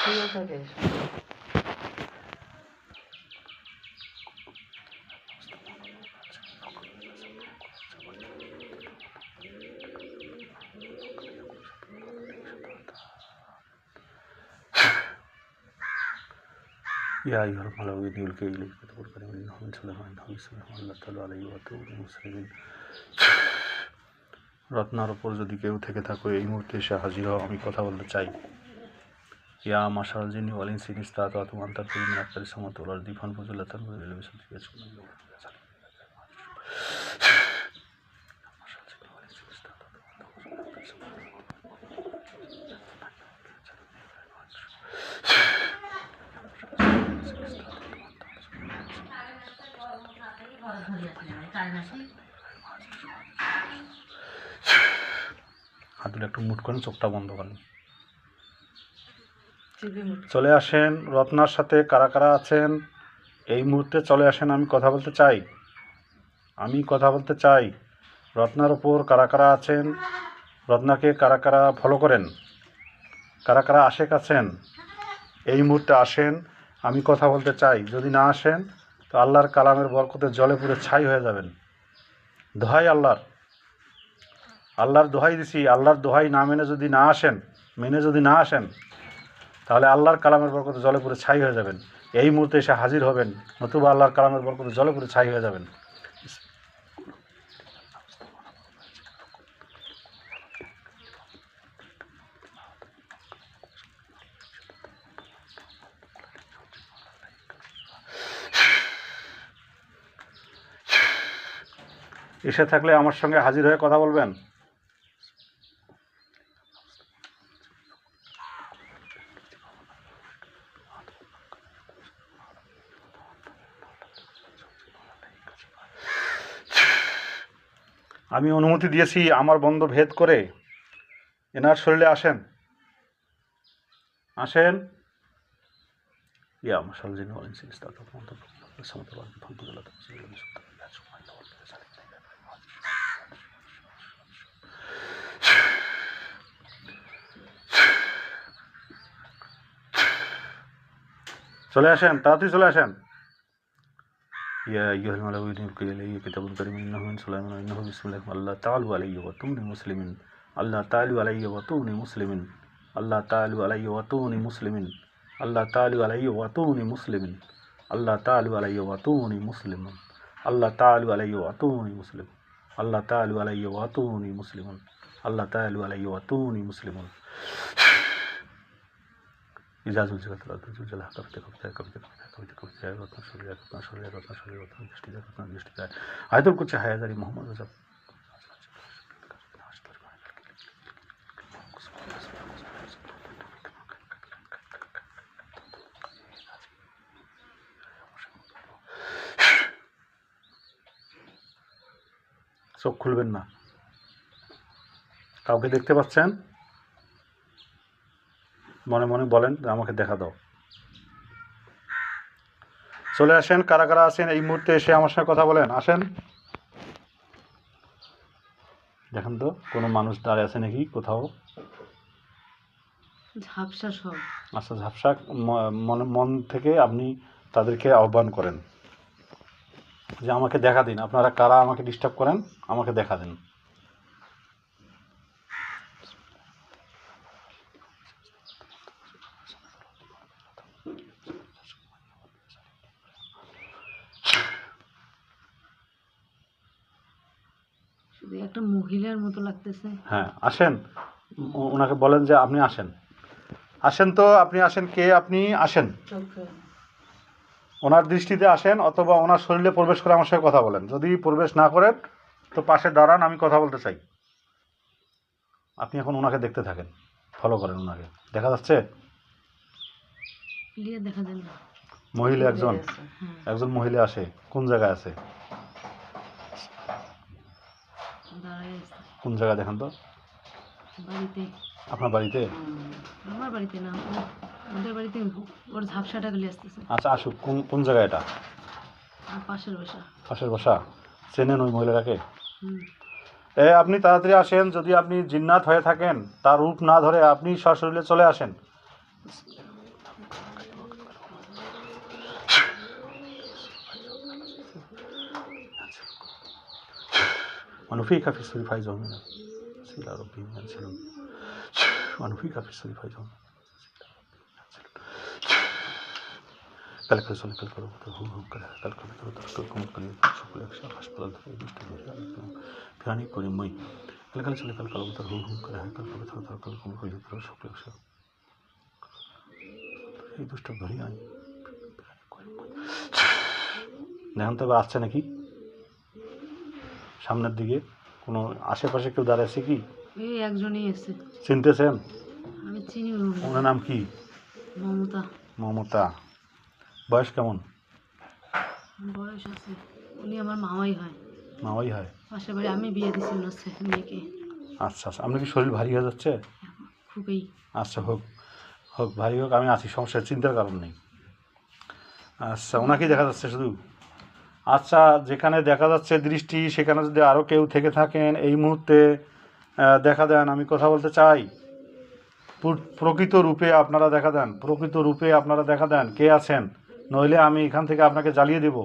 শুয়ে থাকে يا أيها الملائكة يلقي إليك كتب الكريم إنه من سليمان إنه بسم الله الله تعالى عليه وتوب المسلمين রত্নার ওপর যদি কেউ থেকে থাকো এই মুহূর্তে এসে হাজির হও আমি কথা বলতে চাই ইয়া মাশাল আক্তারি সামাত ওয়াল দিফান ফুজুলাতান ওয়া ইলমি সাদিয়া সুন্নাহ হাতুলে একটু মুট করেন চোখটা বন্ধ করেন। চলে আসেন, রত্নার সাথে কারা কারা আছেন? এই মুহূর্তে চলে আসেন, আমি কথা বলতে চাই। আমি কথা বলতে চাই, রত্নার ওপর কারা কারা আছেন? রত্নাকে কারা কারা ফলো করেন? কারা কারা আশেক আছেন? এই মুহূর্তে আসেন, আমি কথা বলতে চাই। যদি না আসেন, তো আল্লাহর কালামের বরকতে জলে পুরে ছাই হয়ে যাবেন। দোহাই আল্লাহর। আল্লাহর দোহাই দিছি, আল্লাহর দোহাই না মেনে যদি না আসেন, মেনে যদি না আসেন তাহলে আল্লাহর কালামের বরকতে জলে পুরে ছাই হয়ে যাবেন। এই মুহূর্তে এসে হাজির হবেন, নতুবা আল্লাহর কালামের বরকতে জলে পুরে ছাই হয়ে যাবেন। এসে থাকলে আমার সঙ্গে হাজির হয়ে কথা বলবেন? আমি অনুমতি দিয়েছি আমার বন্ধ ভেদ করে এনার শরীরে আসেন। আসেন। চলে আসেন, তাড়াতাড়ি চলে আসেন। يا أيها الملائكة يلقي إلي كتاب كريم إنه من سليمان إنه بسم الله الله تعالوا علي وتوني مسلمين. الله تعالوا علي وتوني مسلمين. الله تعالوا علي وتوني مسلمين. الله تعالوا علي وتوني مسلمين. الله تعالوا علي وتوني مسلمين. الله تعالوا علي وتوني مسلم الله تعالوا علي وتوني مسلمون الله تعالوا علي وتوني مسلمون ইজাজুল জগত রতন জুজল কবিতা কবিতা কবিতা কবিতা কবিতা কবিতা রতন শরীর রতন শরীর রতন শরীর রতন দৃষ্টি রতন দৃষ্টি আয়তুল করছে হায়াজারি মোহাম্মদ রাজা চোখ খুলবেন না কাউকে দেখতে পাচ্ছেন মনে মনে বলেন আমাকে দেখা দাও। চলে আসেন কারা কারা আছেন? এই মুহূর্তে এসে আমার সঙ্গে কথা বলেন। আসেন। দেখেন তো কোনো মানুষ দাঁড়িয়ে আছে নাকি কোথাও? ঝাপসা সব। আচ্ছা ঝাপসা মনে মন থেকে আপনি তাদেরকে আহ্বান করেন। যে আমাকে দেখা দিন। আপনারা কারা আমাকে ডিস্টার্ব করেন আমাকে দেখা দিন। একটা মহিলার মতো লাগতেছে। হ্যাঁ আসেন। ওনাকে বলেন যে আপনি আসেন। আসেন তো আপনি আসেন কে আপনি আসেন। ওনার দৃষ্টিতে আসেন অথবা ওনার শরীরে প্রবেশ করে আমার সঙ্গে কথা বলেন। যদি প্রবেশ না করেন তো পাশে দাঁড়ান আমি কথা বলতে চাই। আপনি এখন ওনাকে দেখতে থাকেন। ফলো করেন ওনাকে। দেখা যাচ্ছে? মহিলা একজন। একজন মহিলা আসে। কোন জায়গায় আছে? কোন জায়গায় দেখেন তো? বাড়িতে। আপনার বাড়িতে? আমার বাড়িতে না ওদের বাড়িতে ওর ঝাপসাটা গেলে আসতেছে। আচ্ছা আসুক কোন কোন জায়গায় এটা? পাশের বাসা। পাশের বসা? চেনেন ওই মহিলাটাকে? এ আপনি তাড়াতাড়ি আসেন যদি আপনি জিন্নাত হয়ে থাকেন তার রূপ না ধরে আপনি সশরীরে চলে আসেন। কাল করে চলে কাল করে হুম হুম করে কাল করে করে তার কাল করে সকলে একশো হাসপাতাল থেকে দুষ্ট ফিরানি করি মই কাল কাল চলে কাল কাল তার হুম হুম করে কাল করে তার তার কাল কমল করে তার সকলে একশো এই দুষ্ট ধরি আই দেখেন তো এবার আসছে নাকি সামনের দিকে কোনো আশেপাশে কেউ দাঁড়িয়ে আছে কি? এই একজনই এসে চিনতেছেন? আমি চিনি ওনার নাম কি? মমতা। মমতা। বয়স কেমন? বয়স আছে। উনি আমার মামাই হয়। মামাই হয়? পাশের বাড়ি আমি বিয়ে দিছি ওনার মেয়েকে। আচ্ছা আচ্ছা। আপনার কি শরীর ভারী হয়ে যাচ্ছে? খুবই। আচ্ছা হোক হোক ভারী হোক আমি আছি সমস্যা চিন্তার কারণ নেই। আচ্ছা ওনাকেই দেখা যাচ্ছে শুধু? আচ্ছা যেখানে দেখা যাচ্ছে দৃষ্টি সেখানে যদি আরও কেউ থেকে থাকেন এই মুহূর্তে দেখা দেন আমি কথা বলতে চাই। প্রকৃত রূপে আপনারা দেখা দেন প্রকৃত রূপে আপনারা দেখা দেন কে আছেন? নইলে আমি এখান থেকে আপনাকে জ্বালিয়ে দেব।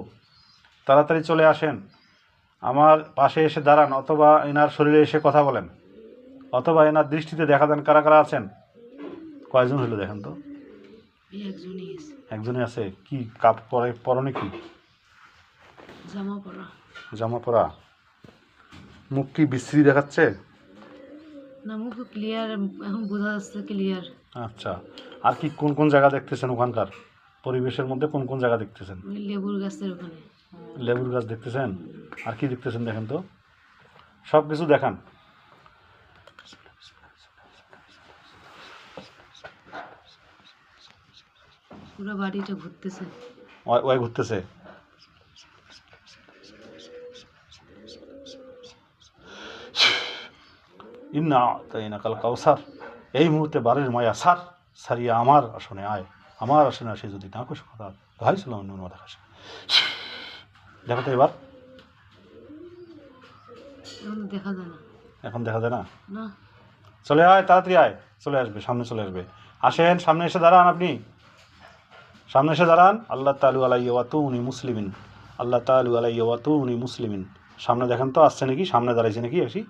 তাড়াতাড়ি চলে আসেন। আমার পাশে এসে দাঁড়ান অথবা এনার শরীরে এসে কথা বলেন। অথবা এনার দৃষ্টিতে দেখা দেন কারা কারা আছেন? কয়জন হলো দেখেন তো? একজনই আছে। কি কাপ পরে পরনে কি? জামা পরা মুখ কি বিশ্রী দেখাচ্ছে? না মুখ ক্লিয়ার এখন বোঝা যাচ্ছে ক্লিয়ার আচ্ছা। আর কি কোন কোন জায়গা দেখতেছেন ওখানকার? পরিবেশের মধ্যে কোন কোন জায়গা দেখতেছেন? লেবুর গাছের ওখানে। লেবুর গাছ দেখতেছেন? আর কি দেখতেছেন দেখেন তো? সব কিছু দেখান। পুরো বাড়িটা ঘুরতেছে। ওই ওই ঘুরতেছে? ইন্না তাইনা কাল কাউসার। এই মুহূর্তে বারের মায়া সার সারিয়া আমার আসনে আয়। আমার আসনে আসে যদি না কুশ কথা ভাই সালাম নুন মাথা খাসে দেখো তো এবার। এখন দেখা যায় না। এখন দেখা যায় না? না। চলে আয় তাড়াতাড়ি আয়। চলে আসবে সামনে চলে আসবে। আসেন সামনে এসে দাঁড়ান আপনি। সামনে এসে দাঁড়ান। আল্লাহ তালু আলাই ওয়াতু উনি মুসলিমিন। আল্লাহ তালু আলাই ওয়াতু উনি মুসলিমিন। সামনে দেখেন তো আসছে নাকি? সামনে দাঁড়াইছে নাকি আসি?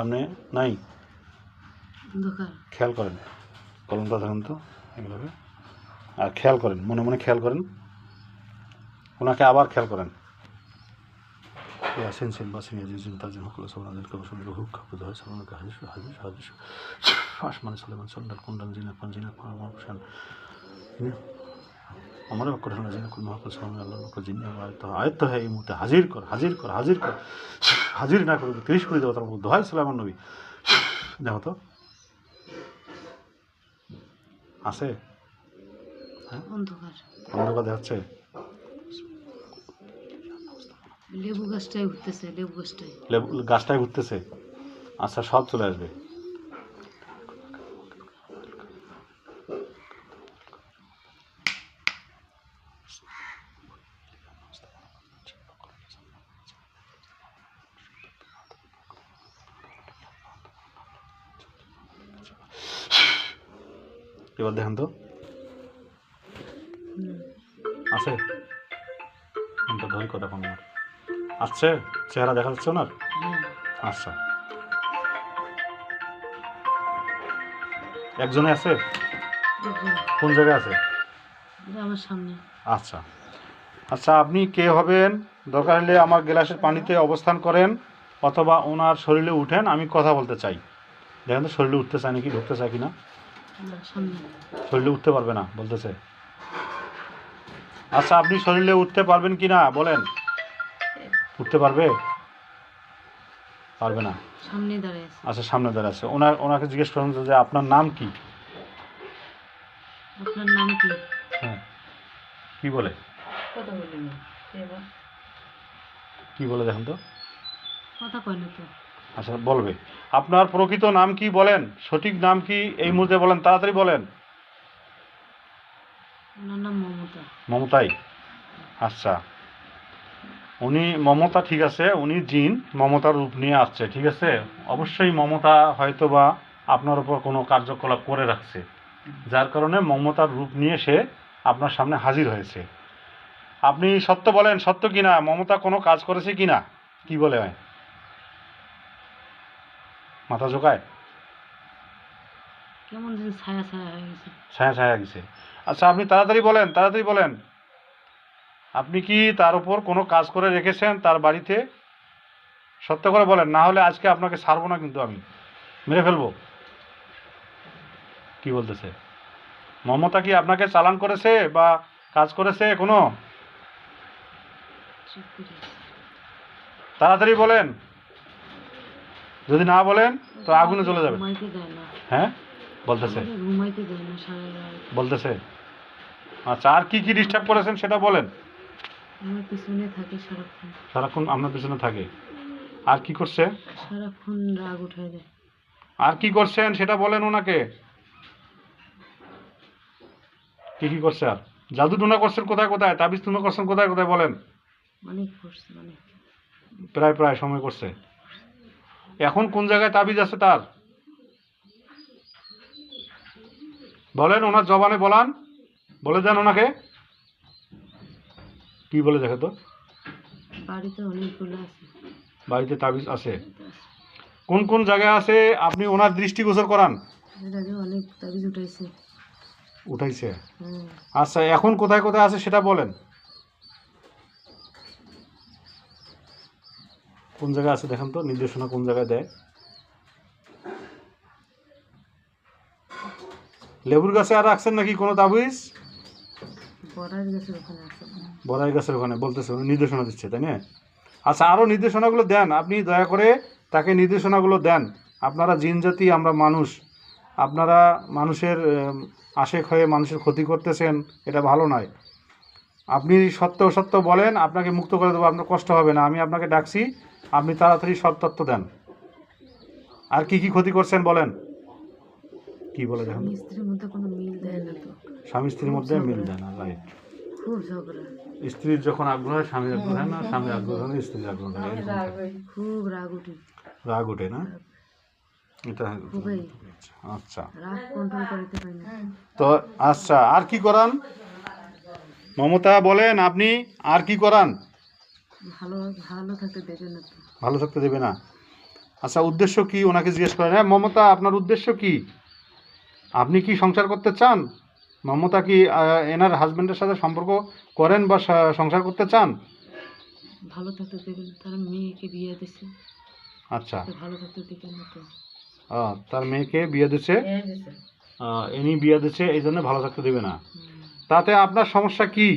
সামনে নাই? খেয়াল করেন। কলমটা দেখেন তো এগুলোকে। আর খেয়াল করেন মনে মনে খেয়াল করেন। ওনাকে আবার খেয়াল করেন। সিন বাসিন ইয়াজিন তাজিন হুকুল সাবরানের কবর শুনল হুক কাবুদ হয় সাবরানকে হাদিস হাদিস হাদিস। আসমান সালেমান সন্ডাল কুন্ডাল জিনা আমার বক্কর হল জিনা কোন মহাপুরুষ সামনে আল্লাহ বক্কর জিন্নি আয়ত্ত হয় এই মুহূর্তে হাজির কর হাজির কর হাজির কর। হাজির না করবে তিরিশ করে দেবো তার মধ্যে। দোহাই সালামান নবী। দেখো তো। আছে? অন্ধকার। অন্ধকার দেখাচ্ছে? লেবু গাছটাই ঘুরতেছে লেবু গাছটাই। লেবু গাছটায় ঘুরতেছে আচ্ছা সব চলে আসবে। এবার দেখেন তো। আছে? ধরি কথা কোন আসছে? চেহারা দেখা যাচ্ছে ওনার? হ্যাঁ। আচ্ছা। একজনে আছে? কোন জায়গায় আছে? আমার সামনে। আচ্ছা। আচ্ছা আপনি কে হবেন? দরকার হলে আমার গ্লাসের পানিতে অবস্থান করেন অথবা ওনার শরীরে উঠেন আমি কথা বলতে চাই। দেখেন তো শরীরে উঠতে চায় নাকি ঢুকতে চায় কিনা? আমার সামনে শরীরে উঠতে পারবে না বলতেছে। আচ্ছা আপনি শরীরে উঠতে পারবেন কি না বলেন। উঠতে পারবে? পারবে না। সামনে দাঁড়িয়ে আছে। আচ্ছা সামনে দাঁড়িয়ে আছে। ওনার ওনাকে জিজ্ঞেস করুন যে আপনার নাম কি? আপনার নাম কি? হ্যাঁ। কি বলে? কথা বলিনি। এবার কি বলে দেখেন তো? কথা কয় না তো। আচ্ছা বলবে। আপনার প্রকৃত নাম কি বলেন? সঠিক নাম কি এই মুহূর্তে বলেন? তাড়াতাড়ি বলেন। মমতাই? আচ্ছা। উনি মমতা ঠিক আছে উনি জিন মমতার রূপ নিয়ে আসছে ঠিক আছে? অবশ্যই মমতা হয়তো বা আপনার উপর কোনো কার্যকলাপ করে রাখছে যার কারণে মমতার রূপ নিয়ে সে আপনার সামনে হাজির হয়েছে। আপনি সত্য বলেন সত্য কি না মমতা কোনো কাজ করেছে কিনা? কি বলে? হয় মাথা ঝোকায়? কেমন যেন ছায়া ছায়া হয়ে গেছে। ছায়া ছায়া গেছে। আচ্ছা আপনি তাড়াতাড়ি বলেন তাড়াতাড়ি বলেন। আপনি কি তার উপর কোনো কাজ করে রেখেছেন তার বাড়িতে? সত্য করে বলেন না হলে আজকে আপনাকে ছাড়বো না কিন্তু আমি। মেরে ফেলব। কি বলতেছে? মমতা কি আপনাকে চালান করেছে বা কাজ করেছে কোনো। তাড়াতাড়ি বলেন। যদি না বলেন তো আগুনে চলে যাবে। হ্যাঁ? বলতেছে। বলতেছে। আচ্ছা আর কি কি ডিস্টার্ব করেছেন সেটা বলেন। আমার পিছনে থাকে সারাক্ষণ। সারাক্ষণ আপনার পিছনে থাকে। আর কি করছে? সারাক্ষণ রাগ উঠায় দেয়। আর কি করছেন সেটা বলেন ওনাকে। কি কি করছে আর? জাদু টোনা করছেন কোথায় কোথায়? তাবিজ তুমা করছেন কোথায় কোথায় বলেন। অনেক করছে অনেক। প্রায় প্রায় সময় করছে। এখন কোন জায়গায় তাবিজ আছে তার? বলেন ওনার জবানে বলান। বলে যান ওনাকে। কি বলে দেখে তো? বাড়িতে তাবিজ আছে। কোন কোন জায়গায় আছে? আপনি ওনার দৃষ্টিগোচর করান। উঠাইছে? হ্যাঁ। আচ্ছা এখন কোথায় কোথায় আছে সেটা বলেন। কোন জায়গায় আছে দেখেন তো নির্দেশনা কোন জায়গায় দেয়? লেবুর গাছে আর রাখছেন নাকি কোনো তাবিজ? আছে। বড়াই গাছের ওখানে বলতেছে নির্দেশনা দিচ্ছে তাই না? আচ্ছা আরও নির্দেশনাগুলো দেন আপনি দয়া করে তাকে নির্দেশনাগুলো দেন। আপনারা জিন জাতি আমরা মানুষ। আপনারা মানুষের আশেক হয়ে মানুষের ক্ষতি করতেছেন এটা ভালো নয়। আপনি সত্য সত্য বলেন আপনাকে মুক্ত করে দেবো আপনার কষ্ট হবে না। আমি আপনাকে ডাকছি আপনি তাড়াতাড়ি সব তত্ত্ব দেন। আর কি কি ক্ষতি করছেন বলেন? কি বলে দেখেন স্বামী স্ত্রীর মধ্যে মিল দেয় না না রাইট স্ত্রীর যখন আগ্রহ হয় স্বামীর আগ্রহ হয় না স্বামীর আগ্রহ হলে স্ত্রীর আগ্রহ থাকে। খুব রাগ উঠে রাগ ওঠে না? এটা আচ্ছা না। তো আচ্ছা আর কি করান? মমতা বলেন আপনি আর কি করান? ভালো ভালো থাকতে দেবে না ভালো থাকতে দেবে না। আচ্ছা উদ্দেশ্য কি ওনাকে জিজ্ঞেস করেন? হ্যাঁ মমতা আপনার উদ্দেশ্য কি? আপনি কি সংসার করতে চান? মমতা কি এনার হাজবেন্ডের সাথে সম্পর্ক করেন বা সংসার করতে চান? ভালো থাকতে দেবে না তার মেয়েকে বিয়ে দিছে। আচ্ছা। ভালো থাকতে দেবে না তো। তার মেয়েকে বিয়ে দিচ্ছে আহ, ইনি বিয়ে দিচ্ছে এই জন্য ভালো থাকতে দেবে না। তাতে আপনার সমস্যা কি?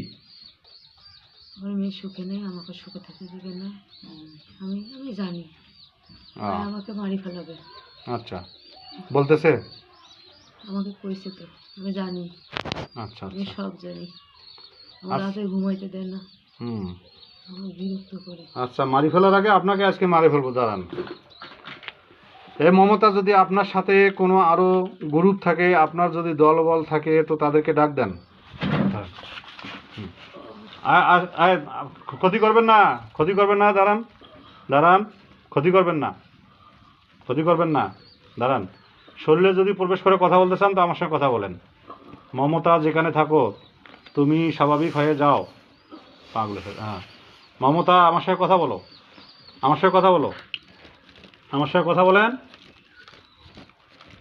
আমার মেয়ে সুখে নেই আমাকে সুখে থাকতে দেবে না। আমি আমি জানি। আমাকে মারি ফেলাবে। আচ্ছা। বলতেছে? আমাকে কইছে তো আমি জানি। আচ্ছা আমি আচ্ছা। সব জানি। আমার আচ্ছা। রাতে ঘুমাইতে দেয় না। হুম। বিরক্ত করে। আচ্ছা মারি ফেলার আগে আপনাকে আজকে মারি ফেলব দাঁড়ান। এ মমতা যদি আপনার সাথে কোনো আরও গ্রুপ থাকে আপনার যদি দলবল থাকে তো তাদেরকে ডাক দেন। ক্ষতি করবেন না ক্ষতি করবেন না দাঁড়ান দাঁড়ান ক্ষতি করবেন না ক্ষতি করবেন না দাঁড়ান। শরীরে যদি প্রবেশ করে কথা বলতে চান তো আমার সঙ্গে কথা বলেন। মমতা যেখানে থাকো তুমি স্বাভাবিক হয়ে যাও। পাগল হ্যাঁ মমতা আমার সঙ্গে কথা বলো। আমার সঙ্গে কথা বলো। আমার সঙ্গে কথা বলেন।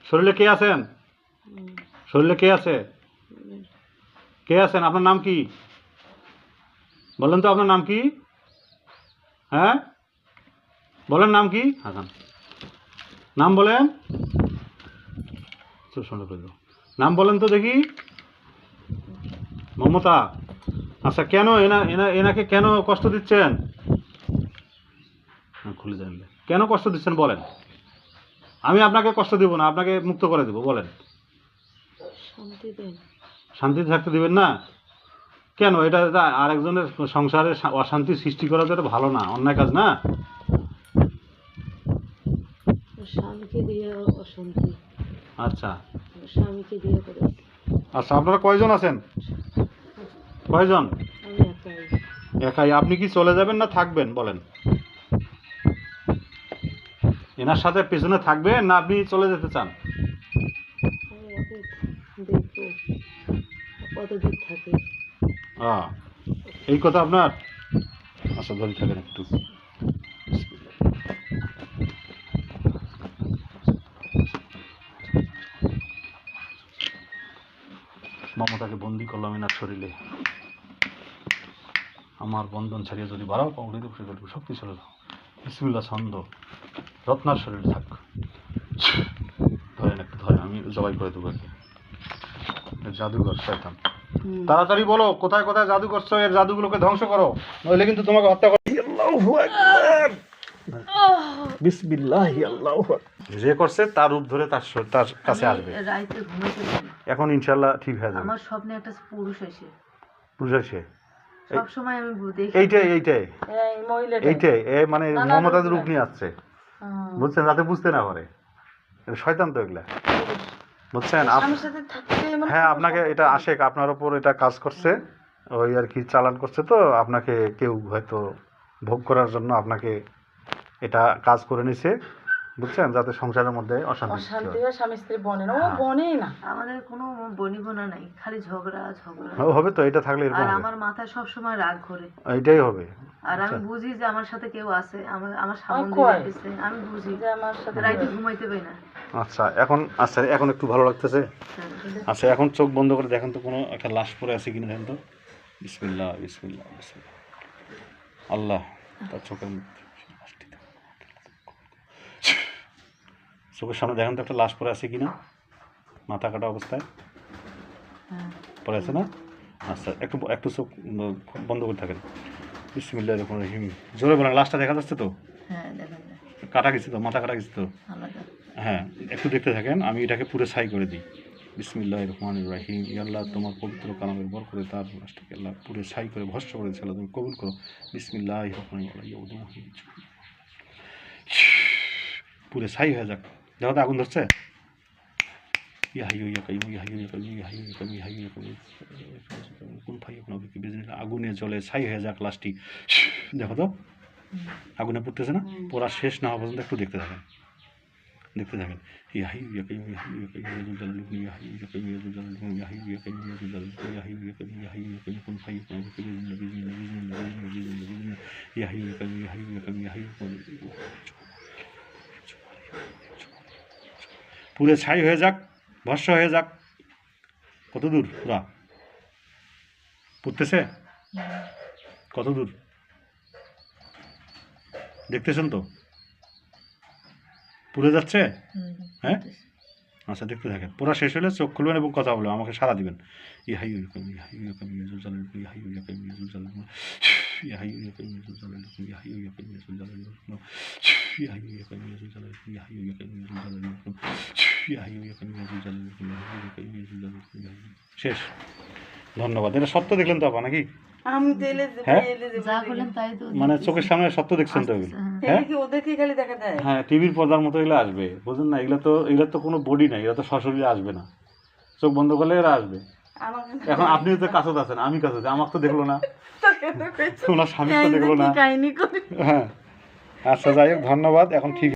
শরীরে কে আছেন? শরীরে কে আছে? কে আছেন? আপনার নাম কি? বলেন তো আপনার নাম কি? হ্যাঁ? বলেন নাম কি? হাসান। নাম বলেন। নাম বলেন তো দেখি। মমতা। আচ্ছা কেন এনা এনা এনাকে কেন কষ্ট দিচ্ছেন? খুলে জানলে কেন কষ্ট দিচ্ছেন বলেন। আমি আপনাকে কষ্ট দেবো না আপনাকে মুক্ত করে দেবো বলেন। শান্তি শান্তিতে থাকতে দিবেন না? কেন? এটা আরেকজনের সংসারে অশান্তি সৃষ্টি করা তো এটা ভালো না অন্যায় কাজ না? স্বামীকে দিয়ে অশান্তি। আচ্ছা। স্বামীকে দিয়ে করে আচ্ছা আপনারা কয়জন আছেন? কয়জন? একাই। একাই। আপনি কি চলে যাবেন না থাকবেন বলেন? এনার সাথে পেছনে থাকবেন না আপনি চলে যেতে চান? কতদিন হ্যাঁ এই কথা আপনার? আচ্ছা ধরে থাকেন একটু। মমতাকে বন্দি করলাম এনার শরীরে। আমার বন্ধন ছাড়িয়ে যদি বাড়াও কংগ্রেস উপরে করব শক্তি চলে যাও। বিসমিল্লা ছন্দ। রত্নার শরীরে থাক। ধরেন একটু ধরেন, আমি জবাই করে দেবো একে। এর জাদুঘর, শয়তান। তাড়াতাড়ি বলো কোথায় কোথায় জাদু করছ এর জাদুগুলোকে ধ্বংস করো নইলে কিন্তু তোমাকে হত্যা করো আল্লাহু আকবার। বিসমিল্লাহি আল্লাহু আকবার। যে করছে তার রূপ ধরে তার তার কাছে আসবে। রাইতে ঘুমাতে এখন ইনশাল্লাহ ঠিক হয়ে যাবে। আমার স্বপ্নে একটা পুরুষ এসে বুঝেছে সব সময় আমি দেখি। এইটাই এইটাই এই মহিলাটা। এইটাই এ মানে মমতাজ রূপ নিয়ে আসছে। বুঝছেন? যাতে বুঝতে না পারে। এটা শয়তান তো এগুলা। বুঝছেন? মানে হ্যাঁ আপনাকে এটা আশেক আপনার ওপর এটা কাজ করছে। ওই আর কি চালান করছে তো আপনাকে কেউ হয়তো ভোগ করার জন্য আপনাকে এটা কাজ করে নিছে বুঝছেন? যাতে সংসারের মধ্যে অশান্তি অশান্তি হয়। স্বামী স্ত্রী বনে না ও হ্যাঁ। বনেই না। আমাদের কোনো বনি বনিবনা নাই খালি ঝগড়া ঝগড়া। হবে তো এটা থাকলে এরকম আর আমার মাথায় সব সময় রাগ ঘোরে। এইটাই হবে। আর আমি আচ্ছা। বুঝি যে আমার সাথে কেউ আছে আমার আমার সামনে আমি বুঝি যে আমার সাথে রাইতে ঘুমাইতে পারি না। আচ্ছা এখন আচ্ছা এখন একটু ভালো লাগতেছে। আচ্ছা এখন চোখ বন্ধ করে দেখেন তো কোনো একটা লাশ পরে আছে কিনা দেখেন তো। বিসমিল্লাহ বিসমিল্লাহ বিসমিল্লাহ। আল্লাহ তার চোখের মধ্যে চোখের সামনে দেখেন তো একটা লাশ পরে আছে কিনা। মাথা কাটা অবস্থায়। পরে আছে না? আচ্ছা একটু একটু চোখ বন্ধ করে থাকেন। বিসমিল্লাহ রহমান রহিম। জোরে বলেন লাশটা দেখা যাচ্ছে তো? হ্যাঁ কাটা গেছে তো? মাথা কাটা গেছে তো? হ্যাঁ একটু দেখতে থাকেন আমি এটাকে পুরো সাই করে দিই। বিসমিল্লাহ রহমান রাহিম আল্লাহ তোমার পবিত্র কালামের বর করে তার রাষ্ট্রকে আল্লাহ পুরো সাই করে ভস্য করে দিয়েছিল তুমি কবুল করো। বিসমিল্লাহ রহমান পুরো সাই হয়ে যাক। দেখো তো আগুন ধরছে? আগুনে জলে ছাই হয়ে যাক লাস্টটি দেখো তো আগুনে পুড়তেছে না? পোড়া শেষ না হওয়া পর্যন্ত একটু দেখতে থাকেন। দেখতে থাকেন পুরে ছাই হয়ে যাক ভস্য হয়ে যাক কত দূর ওরা পড়তেছে কত দূর দেখতেছেন তো পুড়ে যাচ্ছে হ্যাঁ? আচ্ছা দেখতে থাকেন পুরা শেষ হলে চোখ খুলবেন এবং কথা বলবেন আমাকে সারা দিবেন ইহাই ইউকাম ইহাই ইউকাম ইউজুল জালাল ইহাই ইউকাম ইউজুল জালাল ইহাই ইউকাম ইউজুল জালাল ইহাই ইউকাম ইউজুল জালাল ইহাই ইউকাম ইউজুল জালাল ইহাই ইউকাম ইউজুল জালাল ইহাই ইউকাম ইউজুল জালাল ইহাই ইউকাম ইউজুল জালাল শেষ ধন্যবাদ এটা সত্য দেখলেন তো আপা নাকি আমি হ্যাঁ? মানে চোখের সামনে সত্য দেখছেন তো হ্যাঁ। হ্যাঁ ওদেরকে খালি দেখা দেয় হ্যাঁ টিভির পর্দার মতো এগুলো আসবে বুঝলেন না? এগুলো তো এগুলো তো কোনো বডি নাই এগুলো তো সশরীরে আসবে না। চোখ বন্ধ করলে এরা আসবে। এখন আপনিও তো কাছত আছেন আমি কাছত আমার তো দেখল না। তোকে তো ওনার স্বামী তো দেখল না। হ্যাঁ। আচ্ছা যাই হোক ধন্যবাদ। এখন ঠিক